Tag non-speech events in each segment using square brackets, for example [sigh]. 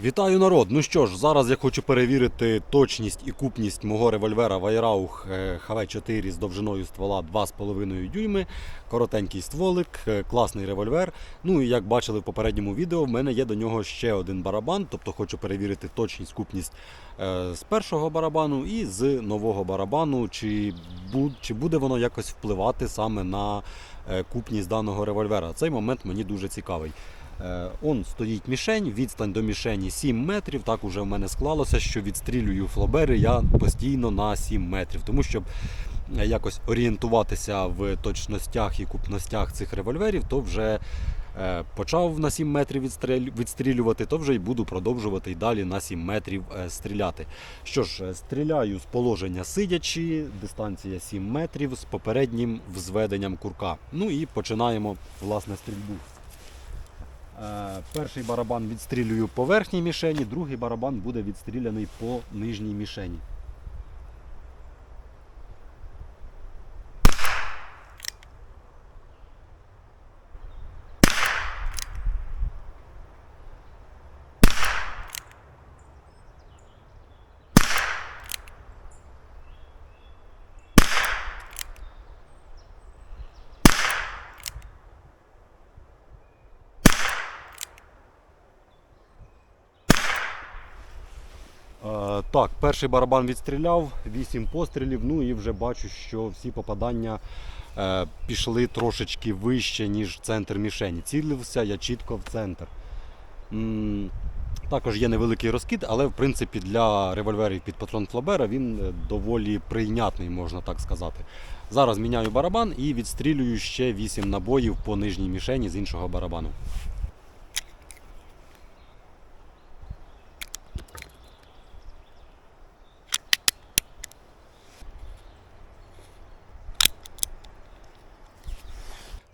Вітаю народ! Ну що ж, зараз я хочу перевірити точність і купність мого револьвера Вайраух ХВ4 з довжиною ствола 2,5 дюйми. Коротенький стволик, е, класний револьвер. Ну і як бачили в попередньому відео, в мене є до нього ще один барабан, тобто хочу перевірити точність, купність е, з першого барабану і з нового барабану, чи, буд- чи буде воно якось впливати саме на е, купність даного револьвера. Цей момент мені дуже цікавий. Е, Он стоїть мішень, відстань до мішені 7 метрів. Так уже в мене склалося, що відстрілюю флобери я постійно на 7 метрів. Тому щоб е, якось орієнтуватися в точностях і купностях цих револьверів, то вже е, почав на 7 метрів відстрілювати, то вже й буду продовжувати і далі на 7 метрів стріляти. Що ж, стріляю з положення сидячи, дистанція 7 метрів з попереднім взведенням курка. Ну і починаємо власне стрільбу. Е, Перший барабан відстрілюю по верхній мішені, другий барабан буде відстріляний по нижній мішені. Е, Так, перший барабан відстріляв, 8 пострілів, ну і вже бачу, що всі попадання е, пішли трошечки вище, ніж центр мішені. Цілився я чітко в центр. М, Також є невеликий розкид, але в принципі для револьверів під патрон Флобера він е, доволі прийнятний, можна так сказати. Зараз міняю барабан і відстрілюю ще 8 набоїв по нижній мішені з іншого барабану.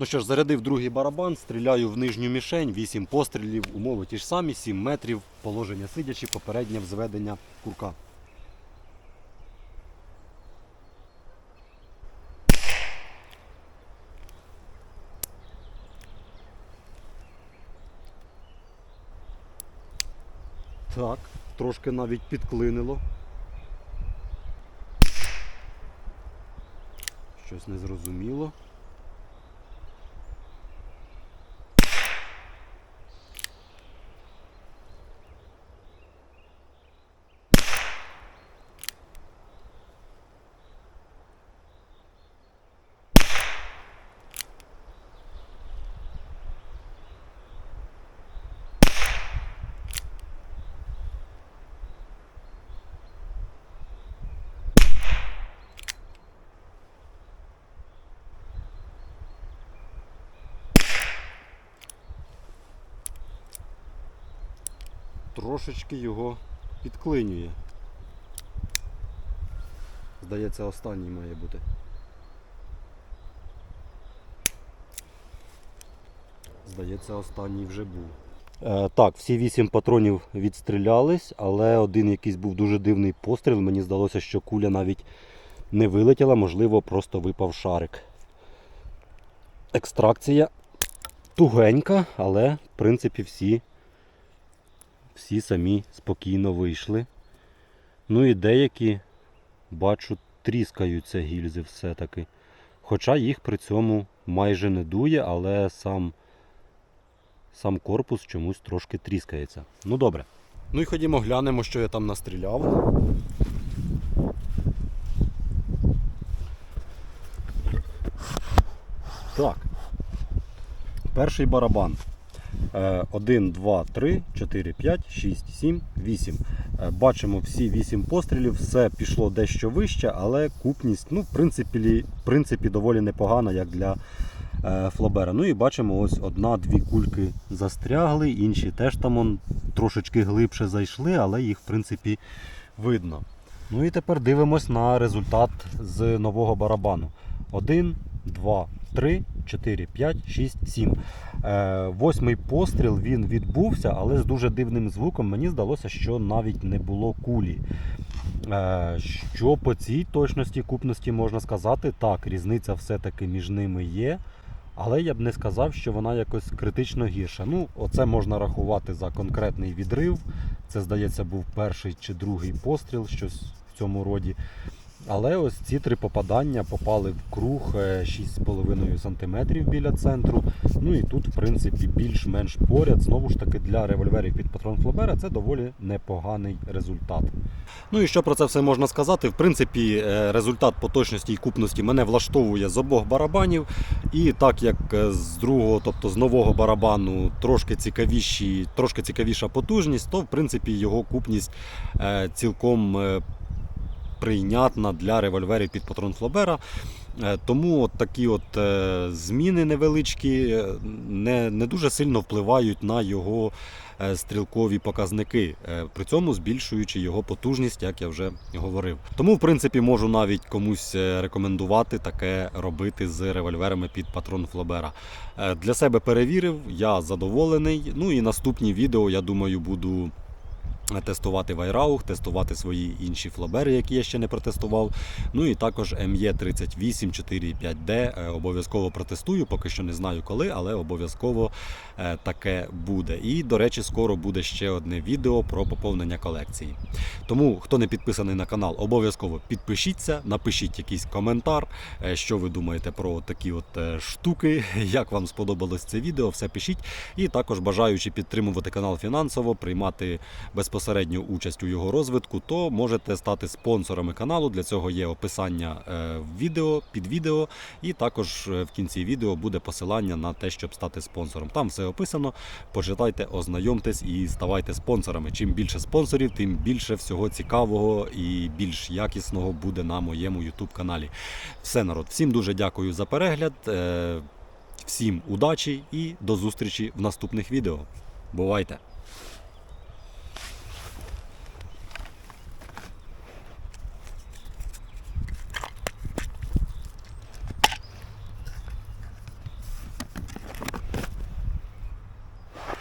Ну що ж, зарядив другий барабан, стріляю в нижню мішень, 8 пострілів, умови ті ж самі, 7 метрів, положення сидячи, попереднє взведення курка. Так, трошки навіть підклинило. Щось незрозуміло. Трошечки його підклинює. Здається, останній має бути. Здається, останній вже був. Е, так, всі вісім патронів відстрілялись, але один якийсь був дуже дивний постріл. Мені здалося, що куля навіть не вилетіла, можливо, просто випав шарик. Екстракція тугенька, але в принципі всі всі самі спокійно вийшли. Ну і деякі, бачу, тріскаються гільзи все-таки. Хоча їх при цьому майже не дує, але сам, сам корпус чомусь трошки тріскається. Ну добре. Ну і ходімо глянемо, що я там настріляв. Так. Перший барабан. 1, 2, 3, 4, 5, 6, 7, 8. Е, Бачимо всі 8 пострілів, все пішло дещо вище, але купність, ну, в принципі, в принципі доволі непогана, як для е, флобера. Ну і бачимо, ось одна-дві кульки застрягли, інші теж там он, трошечки глибше зайшли, але їх в принципі видно. Ну і тепер дивимось на результат з нового барабану. 1, 2, 3, 4, 5, 6, 7. Е, Восьмий постріл він відбувся, але з дуже дивним звуком. Мені здалося, що навіть не було кулі. Е, Що по цій точності купності можна сказати, так, різниця все-таки між ними є. Але я б не сказав, що вона якось критично гірша. Ну, оце можна рахувати за конкретний відрив Це, здається, був перший чи другий постріл, щось в цьому роді. Але ось ці три попадання попали в круг е, 6,5 см біля центру. Ну і тут, в принципі, більш-менш поряд. Знову ж таки, для револьверів під патрон Флобера це доволі непоганий результат. Ну і що про це все можна сказати? В принципі, е, результат по точності і купності мене влаштовує з обох барабанів. І так як е, з другого, тобто з нового барабану, трошки цікавіші, трошки цікавіша потужність, то в принципі його купність е, цілком е, прийнятна для револьверів під патрон Флобера. Е, Тому от такі от е, зміни невеличкі е, не, не дуже сильно впливають на його стрілкові показники, при цьому збільшуючи його потужність, як я вже говорив. Тому, в принципі, можу навіть комусь рекомендувати таке робити з револьверами під патрон Флобера. Для себе перевірив, я задоволений. Ну і наступні відео, я думаю, буду тестувати Вайраух, тестувати свої інші флабери, які я ще не протестував. Ну і також ME38 4.5D е, обов'язково протестую, поки що не знаю коли, але обов'язково е, таке буде. І, до речі, скоро буде ще одне відео про поповнення колекції. Тому, хто не підписаний на канал, обов'язково підпишіться, напишіть якийсь коментар, е, що ви думаєте про такі от е, штуки, [laughs] як вам сподобалось це відео, все пишіть. І також бажаючи підтримувати канал фінансово, приймати безпосередню участь у його розвитку, то можете стати спонсорами каналу. Для цього є описання е, в відео під відео, і також е, в кінці відео буде посилання на те, щоб стати спонсором. Там все описано. Почитайте, ознайомтесь і ставайте спонсорами. Чим більше спонсорів, тим більше всього цікавого і більш якісного буде на моєму YouTube каналі. Все народ, всім дуже дякую за перегляд. е, Всім удачі і до зустрічі в наступних відео. Бувайте!